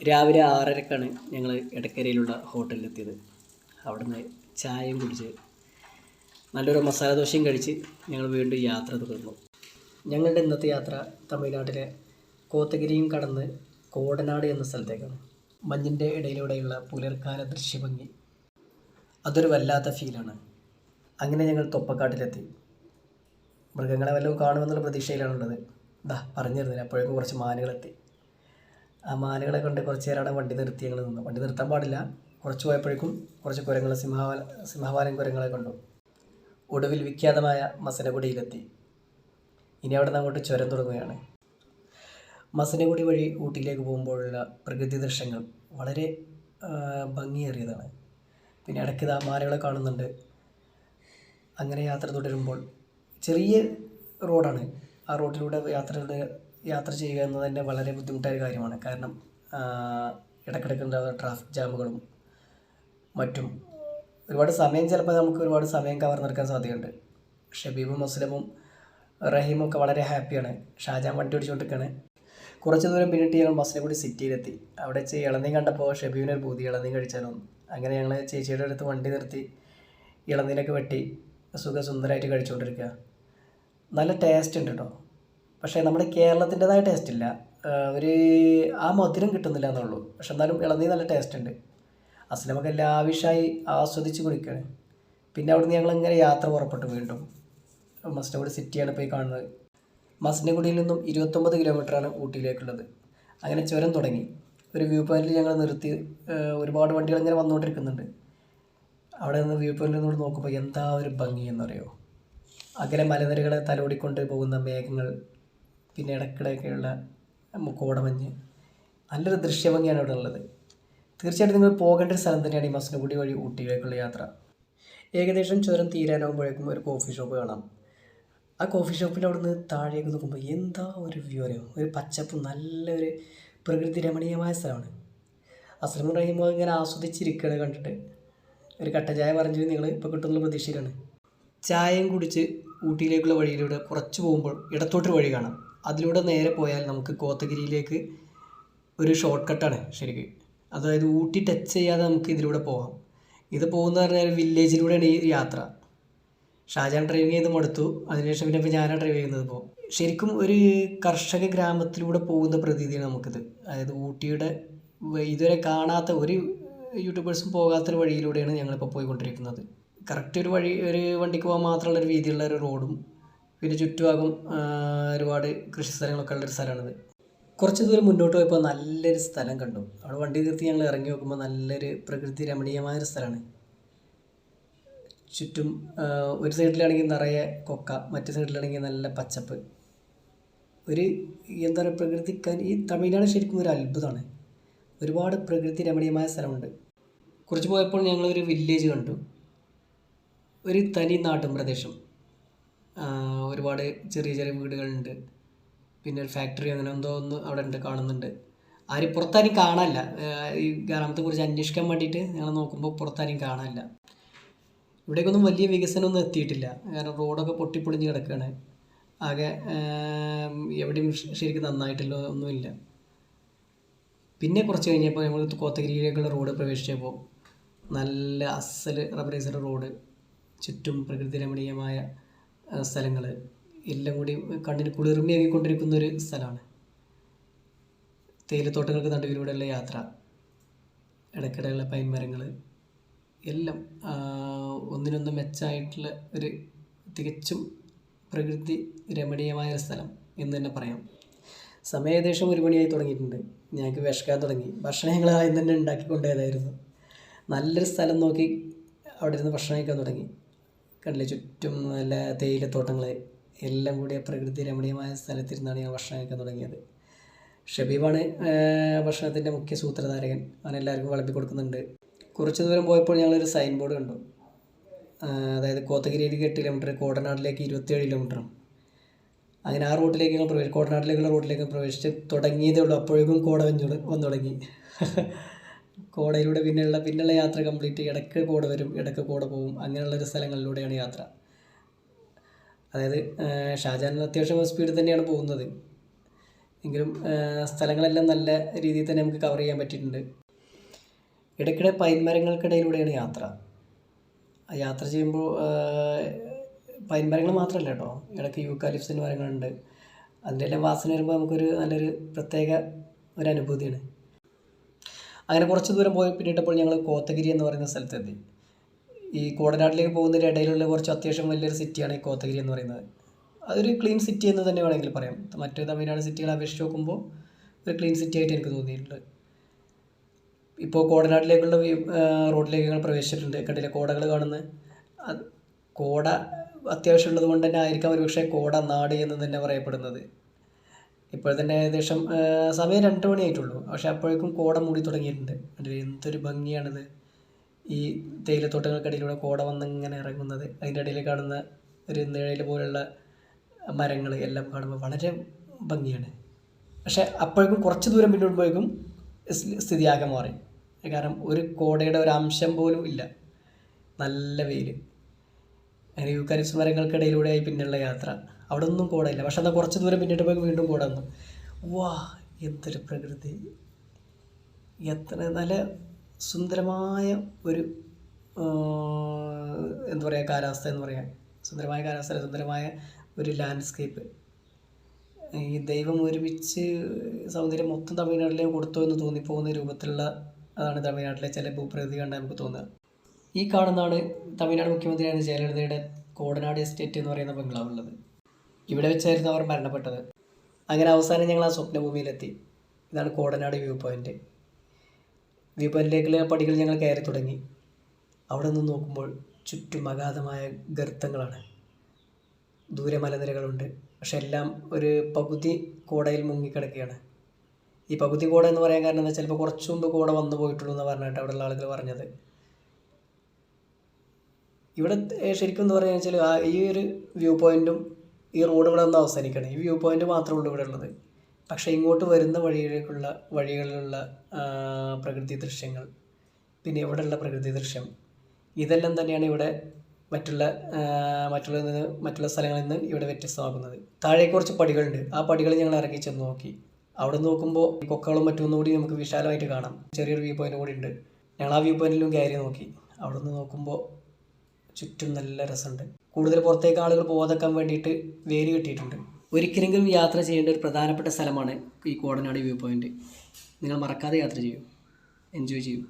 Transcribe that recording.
രാവിലെ ആറരക്കാണ് ഞങ്ങൾ എടക്കരയിലുള്ള ഹോട്ടലിലെത്തിയത്. അവിടുന്ന് ചായയും കുടിച്ച് നല്ലൊരു മസാല ദോശയും കഴിച്ച് ഞങ്ങൾ വീണ്ടും യാത്ര തുടർന്നു. ഞങ്ങളുടെ ഇന്നത്തെ യാത്ര തമിഴ്നാട്ടിലെ കോത്തഗിരിയും കടന്ന് കോടനാട് എന്ന സ്ഥലത്തേക്കാണ്. മഞ്ഞിന്റെ ഇടയിലൂടെയുള്ള പുലർക്കാല ദൃശ്യഭംഗി അതൊരു വല്ലാത്ത ഫീലാണ്. അങ്ങനെ ഞങ്ങൾ തൊപ്പക്കാട്ടിലെത്തി. മൃഗങ്ങളെ വല്ലതും കാണുമെന്നുള്ള പ്രതീക്ഷയിലാണുള്ളത്. ദാ പറഞ്ഞിരുന്നില്ല അപ്പോഴേക്കും കുറച്ച് മാനുകളെത്തി. ആ മാനുകളെ കൊണ്ട് കുറച്ച് നേരമാണ് വണ്ടി നിർത്തി ഞങ്ങൾ നിന്നു. വണ്ടി നിർത്താൻ പാടില്ല. കുറച്ച് പോയപ്പോഴേക്കും കുറച്ച് കുരങ്ങൾ സിംഹവാല സിംഹവാലൻ കുരങ്ങളെ കണ്ടു. ഒടുവിൽ വിഖ്യാതമായ മസനഗുഡിയിലെത്തി. ഇനി അവിടെ നിന്ന് അങ്ങോട്ട് ചുരം തുടങ്ങുകയാണ്. മസനഗുഡി വഴി ഊട്ടിയിലേക്ക് പോകുമ്പോഴുള്ള പ്രകൃതി ദൃശ്യങ്ങൾ വളരെ ഭംഗിയേറിയതാണ്. പിന്നെ ഇടയ്ക്ക് ആ മാലകളെ കാണുന്നുണ്ട്. അങ്ങനെ യാത്ര തുടരുമ്പോൾ ചെറിയ റോഡാണ്. ആ റോഡിലൂടെ യാത്രയുടെ യാത്ര ചെയ്യുക എന്നത് തന്നെ വളരെ ബുദ്ധിമുട്ടായ കാര്യമാണ്. കാരണം ഇടയ്ക്കിടയ്ക്ക് ഉണ്ടാകുന്ന ട്രാഫിക് ജാമുകളും മറ്റും ഒരുപാട് സമയം ചിലപ്പോൾ നമുക്ക് ഒരുപാട് സമയം കവർ കവർന്നെടുക്കാൻ സാധ്യതയുണ്ട്. ഷബീബും മുസ്ലിമും റഹീമും ഒക്കെ വളരെ ഹാപ്പിയാണ് ഷാജാൻ വണ്ടി ഓടിച്ചുകൊണ്ടിരിക്കുകയാണ്. കുറച്ച് ദൂരം പിന്നിട്ട് ഞങ്ങൾ മസനഗുഡി സിറ്റിയിലെത്തി. അവിടെ വെച്ച് ഇളനീ കണ്ടപ്പോൾ ഷബീബിന് ഒരു ബൂതി ഇളനീ കഴിച്ചാലോ അങ്ങനെ ഞങ്ങൾ ചേച്ചിയുടെ അടുത്ത് വണ്ടി നിർത്തി ഇളനീനൊക്കെ വെട്ടി സുഖസുന്ദരമായിട്ട് കഴിച്ചുകൊണ്ടിരിക്കുക. നല്ല ടേസ്റ്റ് ഉണ്ട് കേട്ടോ പക്ഷേ നമ്മുടെ കേരളത്തിന്റെതായ ടേസ്റ്റ് ഇല്ല. ഒരു ആ മധുരം കിട്ടുന്നില്ല എന്നുള്ളൂ. പക്ഷെ എന്നാലും ഇളനീ നല്ല ടേസ്റ്റ് ഉണ്ട്. അസ്ലമൊക്കെ ലാവിഷായി ആസ്വദിച്ച് കുടിക്കുകയാണ്. പിന്നെ അവിടുന്ന് ഞങ്ങൾ ഇങ്ങനെ യാത്ര പുറപ്പെട്ടു വീണ്ടും. മസ്നഗുഡി സിറ്റിയാണ് പോയി കാണുന്നത്. മസ്നഗുഡിയിൽ നിന്നും ഇരുപത്തൊമ്പത് കിലോമീറ്ററാണ് ഊട്ടിയിലേക്കുള്ളത്. അങ്ങനെ ചുരം തുടങ്ങി. ഒരു വ്യൂ പോയിന്റിൽ ഞങ്ങൾ നിർത്തി. ഒരുപാട് വണ്ടികൾ ഇങ്ങനെ വന്നുകൊണ്ടിരിക്കുന്നുണ്ട്. അവിടെ നിന്ന് വ്യൂ പോയിന്റിൽ നിന്ന് നോക്കുമ്പോൾ എന്താ ഒരു ഭംഗി എന്നറിയോ? അകലെ മലനിരകളെ തലോടിക്കൊണ്ട് പോകുന്ന മേഘങ്ങൾ പിന്നെ ഇടയ്ക്കിടയ്ക്കുള്ള കോടമഞ്ഞ്. നല്ലൊരു ദൃശ്യഭംഗിയാണ് ഇവിടെ ഉള്ളത്. തീർച്ചയായിട്ടും നിങ്ങൾ പോകേണ്ട ഒരു സ്ഥലം തന്നെയാണ് ഈ മസനഗുഡി വഴി ഊട്ടിയിലേക്കുള്ള യാത്ര. ഏകദേശം ചുരം തീരാനാകുമ്പോഴേക്കും ഒരു കോഫി ഷോപ്പ് കാണാം. ആ കോഫി ഷോപ്പിന്റെ അവിടെ നിന്ന് താഴേക്ക് നോക്കുമ്പോൾ എന്താ ഒരു വ്യൂ അറിയോ? ഒരു പച്ചപ്പ് നല്ലൊരു പ്രകൃതി രമണീയമായ സ്ഥലമാണ്. അസ്ലം റഹീമോ ഇങ്ങനെ ആസ്വദിച്ചിരിക്കുകയാണ് കണ്ടിട്ട്. ഒരു കട്ട ചായ പറഞ്ഞിട്ട് നിങ്ങൾ ഇപ്പോൾ കിട്ടുന്നുള്ള പ്രതീക്ഷയിലാണ്. ചായയും കുടിച്ച് ഊട്ടിയിലേക്കുള്ള വഴിയിലൂടെ കുറച്ച് പോകുമ്പോൾ ഇടത്തോട്ടൊരു വഴി കാണാം. അതിലൂടെ നേരെ പോയാൽ നമുക്ക് കോത്തഗിരിയിലേക്ക് ഒരു ഷോർട്ട് കട്ടാണ് ശരിക്കും. അതായത് ഊട്ടി ടച്ച് ചെയ്യാതെ നമുക്ക് ഇതിലൂടെ പോകാം ഇത് പോകുന്ന പറഞ്ഞാൽ വില്ലേജിലൂടെയാണ് ഈ യാത്ര. ഷാജാൻ ഡ്രൈവിങ് ചെയ്ത് മടുത്തു. അതിനുശേഷം പിന്നെ ഇപ്പോൾ ഞാനാണ് ഡ്രൈവ് ചെയ്യുന്നത് ഇപ്പോൾ ശരിക്കും ഒരു കർഷക ഗ്രാമത്തിലൂടെ പോകുന്ന പ്രതീതിയാണ് നമുക്കിത്. അതായത് ഊട്ടിയുടെ ഇതുവരെ കാണാത്ത ഒരു യൂട്യൂബേഴ്സും പോകാത്തൊരു വഴിയിലൂടെയാണ് ഞങ്ങളിപ്പോൾ പോയിക്കൊണ്ടിരിക്കുന്നത്. കറക്റ്റ് ഒരു വഴി ഒരു വണ്ടിക്ക് പോകാൻ മാത്രമുള്ള ഒരു വീതിയുള്ള ഒരു റോഡും പിന്നെ ചുറ്റുഭാഗം ഒരുപാട് കൃഷി സ്ഥലങ്ങളൊക്കെ ഉള്ളൊരു സ്ഥലമാണിത്. കുറച്ച് ദൂരം മുന്നോട്ട് പോയപ്പോൾ നല്ലൊരു സ്ഥലം കണ്ടു. അവിടെ വണ്ടി നിർത്തി ഞങ്ങൾ ഇറങ്ങി നോക്കുമ്പോൾ നല്ലൊരു പ്രകൃതി രമണീയമായൊരു സ്ഥലമാണ്. ചുറ്റും ഒരു സൈഡിലാണെങ്കിൽ നിറയെ കൊക്ക മറ്റു സൈഡിലാണെങ്കിൽ നല്ല പച്ചപ്പ്. ഒരു എന്താ പറയുക പ്രകൃതിക്കാൻ ഈ തമിഴ്നാട് ശരിക്കും ഒരു അത്ഭുതമാണ്. ഒരുപാട് പ്രകൃതി രമണീയമായ സ്ഥലമുണ്ട്. കുറച്ച് പോയപ്പോൾ ഞങ്ങളൊരു വില്ലേജ് കണ്ടു. ഒരു തനി നാട്ടും പ്രദേശം ഒരുപാട് ചെറിയ ചെറിയ വീടുകളുണ്ട്. പിന്നെ ഒരു ഫാക്ടറി അങ്ങനെ എന്തോ ഒന്ന് അവിടെ ഉണ്ട് കാണുന്നുണ്ട്. ആരും പുറത്താരും കാണാനില്ല. ഈ ഗ്രാമത്തെ കുറിച്ച് അന്വേഷിക്കാൻ വേണ്ടിയിട്ട് ഞങ്ങൾ നോക്കുമ്പോൾ പുറത്താരും കാണാനില്ല. ഇവിടേക്കൊന്നും വലിയ വികസനമൊന്നും എത്തിയിട്ടില്ല. കാരണം റോഡൊക്കെ പൊട്ടിപ്പൊളിഞ്ഞ് കിടക്കുകയാണ് ആകെ എവിടെയും ശരിക്കും നന്നായിട്ടില്ല ഒന്നുമില്ല. പിന്നെ കുറച്ച് കഴിഞ്ഞപ്പോൾ നമ്മൾ കോത്തഗിരിയിലേക്കുള്ള റോഡ് പ്രവേശിച്ചപ്പോൾ നല്ല അസൽ റബറേസർ റോഡ് ചുറ്റും പ്രകൃതി രമണീയമായ സ്ഥലങ്ങൾ എല്ലാം കൂടി കണ്ണിന് കുളിർമയാക്കിക്കൊണ്ടിരിക്കുന്ന ഒരു സ്ഥലമാണ്. തേയിലത്തോട്ടങ്ങൾക്ക് നടുവിലൂടെയുള്ള യാത്ര പൈൻ മരങ്ങൾ എല്ലാം ഒന്നിനൊന്ന് മെച്ചമായിട്ടുള്ള ഒരു തികച്ചും പ്രകൃതി രമണീയമായ സ്ഥലം എന്ന് തന്നെ പറയാം. സമയം ഏകദേശം ഒരു മണിയായി തുടങ്ങിയിട്ടുണ്ട്. ഞങ്ങൾക്ക് വിഷക്കാൻ തുടങ്ങി. ഭക്ഷണം ഞങ്ങൾ ആദ്യം തന്നെ ഉണ്ടാക്കിക്കൊണ്ടേതായിരുന്നു. നല്ലൊരു സ്ഥലം നോക്കി അവിടെ ഇരുന്ന് ഭക്ഷണം കഴിക്കാൻ തുടങ്ങി. കണ്ടില്ലേ ചുറ്റും നല്ല തേയിലത്തോട്ടങ്ങൾ എല്ലാം കൂടി പ്രകൃതി രമണീയമായ സ്ഥലത്തിരുന്നാണ് ഞാൻ ഭക്ഷണം കഴിക്കാൻ തുടങ്ങിയത്. ഷബീബാണ് ഭക്ഷണത്തിന്റെ മുഖ്യ സൂത്രധാരകൻ. അവൻ എല്ലാവർക്കും കൊടുക്കുന്നുണ്ട്. കുറച്ച് ദൂരം പോയപ്പോൾ ഞങ്ങളൊരു സൈൻ ബോർഡ് കണ്ടു അതായത് കോത്തഗിരിയിലേക്ക് എട്ട് കിലോമീറ്റർ കോടനാട്ടിലേക്ക് ഇരുപത്തേഴ് കിലോമീറ്ററും അങ്ങനെ ആ റൂട്ടിലേക്ക് ഞങ്ങൾ പ്രവേശിച്ചു കോടനാട്ടിലേക്കുള്ള റൂട്ടിലേക്ക് പ്രവേശിച്ച് തുടങ്ങിയതേ ഉള്ളൂ. അപ്പോഴേക്കും കോട വന്നു വന്നു തുടങ്ങി. കോടയിലൂടെ പിന്നെയുള്ള പിന്നെയുള്ള യാത്ര കംപ്ലീറ്റ് ഇടയ്ക്ക് കോട വരും ഇടയ്ക്ക് കോട പോകും. അങ്ങനെയുള്ളൊരു സ്ഥലങ്ങളിലൂടെയാണ് യാത്ര. അതായത് ഷാജാൻ അത്യാവശ്യം സ്പീഡിൽ തന്നെയാണ് പോകുന്നത്. എങ്കിലും സ്ഥലങ്ങളെല്ലാം നല്ല രീതിയിൽ തന്നെ നമുക്ക് കവർ ചെയ്യാൻ പറ്റിയിട്ടുണ്ട്. ഇടയ്ക്കിടെ പൈൻ മരങ്ങൾക്കിടയിലൂടെയാണ് യാത്ര. യാത്ര ചെയ്യുമ്പോൾ പൈൻ മരങ്ങൾ മാത്രമല്ല കേട്ടോ. ഇടയ്ക്ക് യൂക്കാലിപ്സിന്റെ മരങ്ങളുണ്ട്. അതിന്റെ എല്ലാം വാസന വരുമ്പോൾ നമുക്കൊരു നല്ലൊരു പ്രത്യേക ഒരു അനുഭൂതിയാണ്. അങ്ങനെ കുറച്ച് ദൂരം പോയി പിന്നിട്ടപ്പോൾ ഞങ്ങൾ കോത്തഗിരി എന്ന് പറയുന്ന സ്ഥലത്തെത്തി. ഈ കോടനാട്ടിലേക്ക് പോകുന്നതിന്റെ ഇടയിലുള്ള കുറച്ച് അത്യാവശ്യം വലിയൊരു സിറ്റിയാണ് ഈ കോത്തഗിരി എന്ന് പറയുന്നത്. അതൊരു ക്ലീൻ സിറ്റി എന്ന് തന്നെ വേണമെങ്കിൽ പറയാം. മറ്റ് തമിഴ്നാട് സിറ്റികളെ അപേക്ഷിച്ച് നോക്കുമ്പോൾ ഒരു ക്ലീൻ സിറ്റി ആയിട്ട് എനിക്ക് തോന്നിയിട്ടുണ്ട്. ഇപ്പോൾ കോടനാട്ടിലേക്കുള്ള റോഡിലേക്ക് ഞങ്ങൾ പ്രവേശിച്ചിട്ടുണ്ട്. കണ്ടില്ലേ കോടകൾ കാണുന്നത്? കോട അത്യാവശ്യമുള്ളത് കൊണ്ട് തന്നെ ആയിരിക്കാം ഒരുപക്ഷെ കോട നാട് എന്ന് തന്നെ പറയപ്പെടുന്നത്. ഇപ്പോൾ തന്നെ ഏകദേശം സമയം രണ്ട് മണിയായിട്ടുള്ളൂ. പക്ഷേ അപ്പോഴേക്കും കോട മൂടി തുടങ്ങിയിട്ടുണ്ട്. അതിൽ എന്തൊരു ഭംഗിയാണിത്. ഈ തേയിലത്തോട്ടങ്ങൾക്കിടയിലൂടെ കോട വന്ന് ഇങ്ങനെ ഇറങ്ങുന്നത്. അതിന്റെ ഇടയിൽ കാണുന്ന ഒരു നിഴൽ പോലുള്ള മരങ്ങൾ എല്ലാം കാണുമ്പോൾ വളരെ ഭംഗിയാണ്. പക്ഷേ അപ്പോഴേക്കും കുറച്ച് ദൂരം പിന്നോട്ടുമ്പോഴേക്കും ആകെ മാറി. കാരണം ഒരു കോടയുടെ ഒരു അംശം പോലും ഇല്ല. നല്ല വെയിൽ അങ്ങനെ യൂക്കാലിപ്സ് മരങ്ങൾക്കിടയിലൂടെയായി പിന്നെയുള്ള യാത്ര. അവിടെ ഒന്നും കോടയില്ല പക്ഷെ എന്നാൽ കുറച്ച് ദൂരം പിന്നിട്ട് പോയി വീണ്ടും കോട വന്നു വാ എന്തൊരു പ്രകൃതി. എത്ര നല്ല സുന്ദരമായ ഒരു എന്താ പറയുക കാലാവസ്ഥ എന്ന് പറയാം. സുന്ദരമായ കാലാവസ്ഥ സുന്ദരമായ ഒരു ലാൻഡ്സ്കേപ്പ് ഈ ദൈവം ഒരുമിച്ച് സൗന്ദര്യം മൊത്തം തമിഴ്നാട്ടിലേക്ക് കൊടുത്തു എന്ന് തോന്നിപ്പോകുന്ന രൂപത്തിലുള്ള അതാണ് തമിഴ്നാട്ടിലെ ചില ഭൂപ്രകൃതി കണ്ടാൽ നമുക്ക് തോന്നുക. ഈ കാണുന്നതാണ് തമിഴ്നാട് മുഖ്യമന്ത്രിയായ ജയലളിതയുടെ കോടനാട് എസ്റ്റേറ്റ് എന്ന് പറയുന്ന ബംഗ്ലാവുള്ളത്. ഇവിടെ വെച്ചായിരുന്നു അവർ മരണപ്പെട്ടത്. അങ്ങനെ അവസാനം ഞങ്ങൾ ആ സ്വപ്നഭൂമിയിലെത്തി. ഇതാണ് കോടനാട് വ്യൂ പോയിന്റ്. വ്യൂ പോയിന്റിലേക്കുള്ള പടികൾ ഞങ്ങൾ കയറി തുടങ്ങി. അവിടെ നിന്ന് നോക്കുമ്പോൾ ചുറ്റും അഗാധമായ ഗർത്തങ്ങളാണ്. ദൂരെ മലനിരകളുണ്ട്. പക്ഷെ എല്ലാം ഒരു പകുതി കോടയിൽ മുങ്ങിക്കിടക്കുകയാണ്. ഈ പകുതി കോട എന്ന് പറയാൻ കാരണം എന്താ ചിലപ്പോൾ കുറച്ച് മുമ്പ് കോട വന്നു പോയിട്ടുള്ളൂ എന്ന് പറഞ്ഞിട്ട് അവിടെയുള്ള ആളുകൾ പറഞ്ഞത്. ഇവിടെ ശരിക്കും എന്ന് പറയുക വെച്ചാൽ ഈ ഒരു വ്യൂ പോയിന്റും ഈ റോഡ് ഇവിടെ നിന്ന് അവസാനിക്കണം. ഈ വ്യൂ പോയിന്റ് മാത്രമേ ഉള്ളൂ ഇവിടെ ഉള്ളത്. പക്ഷേ ഇങ്ങോട്ട് വരുന്ന വഴിയിലേക്കുള്ള വഴികളിലുള്ള പ്രകൃതി ദൃശ്യങ്ങൾ പിന്നെ ഇവിടെയുള്ള പ്രകൃതി ദൃശ്യം ഇതെല്ലാം തന്നെയാണ് ഇവിടെ മറ്റുള്ള മറ്റുള്ള മറ്റുള്ള സ്ഥലങ്ങളിൽ നിന്ന് ഇവിടെ വ്യത്യസ്തമാക്കുന്നത്. താഴെ കുറച്ച് പടികളുണ്ട്. ആ പടികൾ ഞങ്ങൾ ഇറങ്ങി ചെന്ന് നോക്കി. അവിടെ നോക്കുമ്പോൾ കൊക്കകളും മറ്റും ഒന്നുകൂടി നമുക്ക് വിശാലമായിട്ട് കാണാം. ചെറിയൊരു വ്യൂ പോയിന്റ് കൂടി ഉണ്ട്. ഞങ്ങൾ ആ വ്യൂ പോയിന്റിലും കയറി നോക്കി. അവിടെ നിന്ന് നോക്കുമ്പോൾ ചുറ്റും നല്ല രസമുണ്ട്. കൂടുതൽ പുറത്തേക്ക് ആളുകൾ പോകാതെക്കാൻ വേണ്ടിയിട്ട് വേര് കെട്ടിയിട്ടുണ്ട്. ഒരിക്കലെങ്കിലും യാത്ര ചെയ്യേണ്ട ഒരു പ്രധാനപ്പെട്ട സ്ഥലമാണ് ഈ കോടനാട് വ്യൂ പോയിന്റ്. നിങ്ങൾ മറക്കാതെ യാത്ര ചെയ്യൂ. എൻജോയ് ചെയ്യൂ.